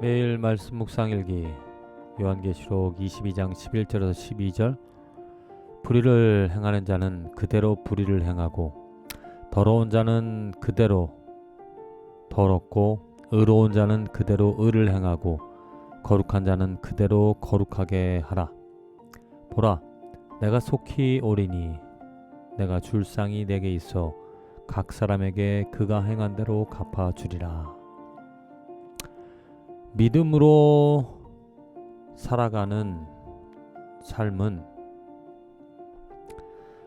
매일 말씀 묵상 일기 요한계시록 22장 11절에서 12절. 불의를 행하는 자는 그대로 불의를 행하고 더러운 자는 그대로 더럽고 의로운 자는 그대로 의를 행하고 거룩한 자는 그대로 거룩하게 하라. 보라 내가 속히 오리니 내가 줄 상이 내게 있어 각 사람에게 그가 행한 대로 갚아 주리라 믿음으로 살아가는 삶은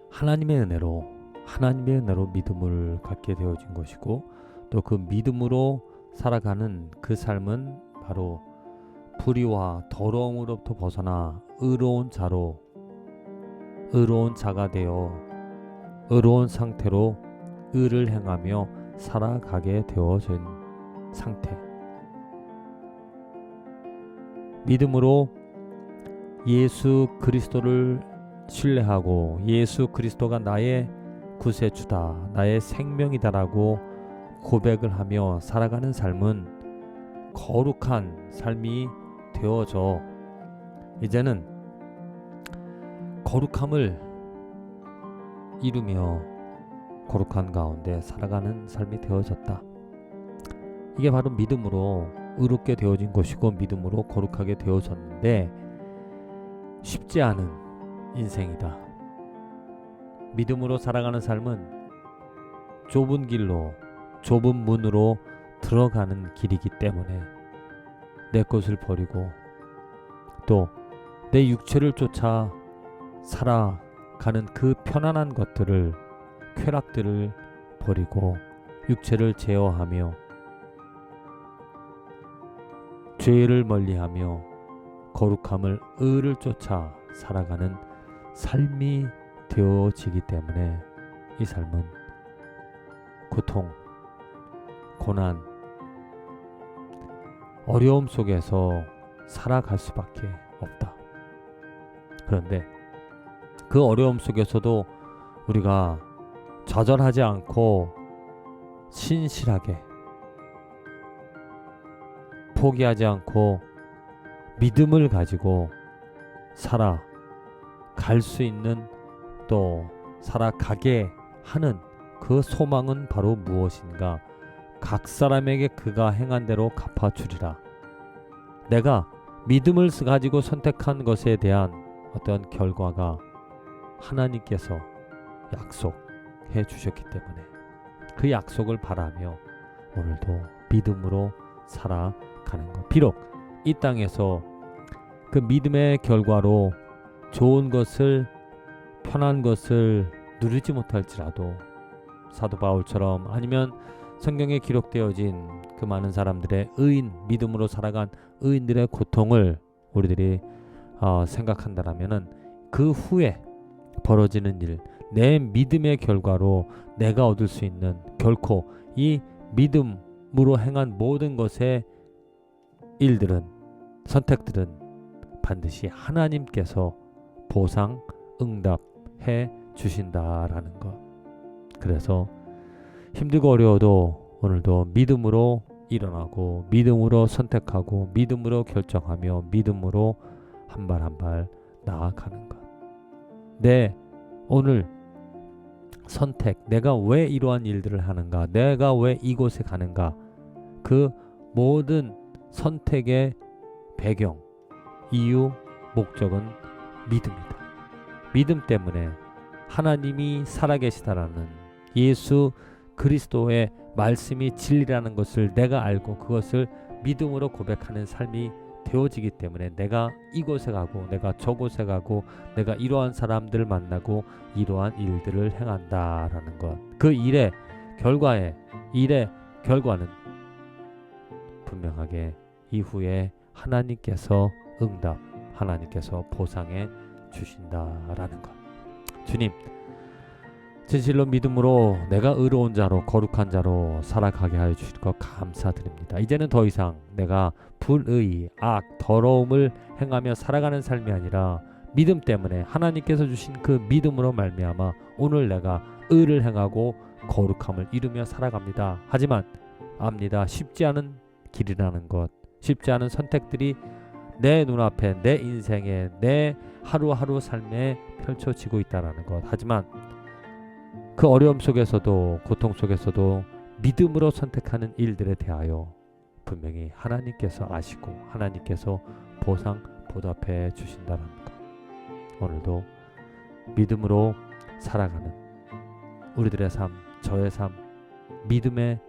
하나님의 은혜로 하나님의 은혜로 믿음을 갖게 되어진 것이고 또 그 믿음으로 살아가는 그 삶은 바로 불의와 더러움으로부터 벗어나 의로운 자로 의로운 자가 되어 의로운 상태로 의를 행하며 살아가게 되어진 상태. 믿음으로 예수 그리스도를 신뢰하고 예수 그리스도가 나의 구세주다, 나의 생명이다라고 고백을 하며 살아가는 삶은 거룩한 삶이 되어져 이제는 거룩함을 이루며 거룩한 가운데 살아가는 삶이 되어졌다. 이게 바로 믿음으로 의롭게 되어진 것이고 믿음으로 거룩하게 되어졌는데 쉽지 않은 인생이다. 믿음으로 살아가는 삶은 좁은 길로 좁은 문으로 들어가는 길이기 때문에 내 것을 버리고 또 내 육체를 쫓아 살아가는 그 편안한 것들을 쾌락들을 버리고 육체를 제어하며 죄를 멀리하며 거룩함을 의를 쫓아 살아가는 삶이 되어지기 때문에 이 삶은 고통, 고난, 어려움 속에서 살아갈 수밖에 없다. 그런데 그 어려움 속에서도 우리가 좌절하지 않고 신실하게 포기하지 않고 믿음을 가지고 살아갈 수 있는 또 살아가게 하는 그 소망은 바로 무엇인가? 각 사람에게 그가 행한 대로 갚아주리라. 내가 믿음을 가지고 선택한 것에 대한 어떤 결과가 하나님께서 약속해 주셨기 때문에 그 약속을 바라며 오늘도 믿음으로 살아가는 것. 비록 이 땅에서 그 믿음의 결과로 좋은 것을 편한 것을 누리지 못할지라도 사도 바울처럼 아니면 성경에 기록되어진 그 많은 사람들의 의인 믿음으로 살아간 의인들의 고통을 우리들이 어, 생각한다라면은 그 후에 벌어지는 일, 내 믿음의 결과로 내가 얻을 수 있는 결코 이 믿음 으로 행한 모든 것의 일들은 선택들은 반드시 하나님께서 보상 응답해 주신다라는 것. 그래서 힘들고 어려워도 오늘도 믿음으로 일어나고 믿음으로 선택하고 믿음으로 결정하며 믿음으로 한 발 한 발 나아가는 것. 내 오늘 선택, 내가 왜 이러한 일들을 하는가, 내가 왜 이곳에 가는가, 그 모든 선택의 배경, 이유, 목적은 믿음이다. 믿음 때문에 하나님이 살아계시다라는 예수 그리스도의 말씀이 진리라는 것을 내가 알고 그것을 믿음으로 고백하는 삶이 되어지기 때문에 내가 이곳에 가고 내가 저곳에 가고 내가 이러한 사람들을 만나고 이러한 일들을 행한다라는 것. 그 일의 결과에 일의 결과는 분명하게 이후에 하나님께서 응답, 하나님께서 보상해 주신다라는 것. 주님, 진실로 믿음으로 내가 의로운 자로 거룩한 자로 살아가게 하여 주실 것 감사드립니다. 이제는 더 이상 내가 불의, 악, 더러움을 행하며 살아가는 삶이 아니라 믿음 때문에 하나님께서 주신 그 믿음으로 말미암아 오늘 내가 의를 행하고 거룩함을 이루며 살아갑니다. 하지만 압니다. 쉽지 않은 길이라는 것 쉽지 않은 선택들이 내 눈앞에 내 인생에 내 하루하루 삶에 펼쳐지고 있다라는 것. 하지만 그 어려움 속에서도 고통 속에서도 믿음으로 선택하는 일들에 대하여 분명히 하나님께서 아시고 하나님께서 보상 보답해 주신다는 것. 오늘도 믿음으로 살아가는 우리들의 삶, 저의 삶, 믿음의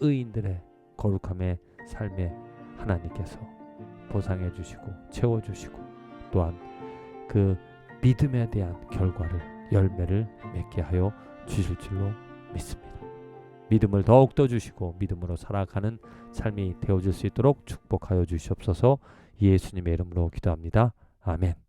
의인들의 거룩함의 삶에 하나님께서 보상해 주시고 채워 주시고 또한 그 믿음에 대한 결과를 열매를 맺게 하여 주실 줄로 믿습니다. 믿음을 더욱더 주시고 믿음으로 살아가는 삶이 되어질 수 있도록 축복하여 주시옵소서 예수님의 이름으로 기도합니다. 아멘.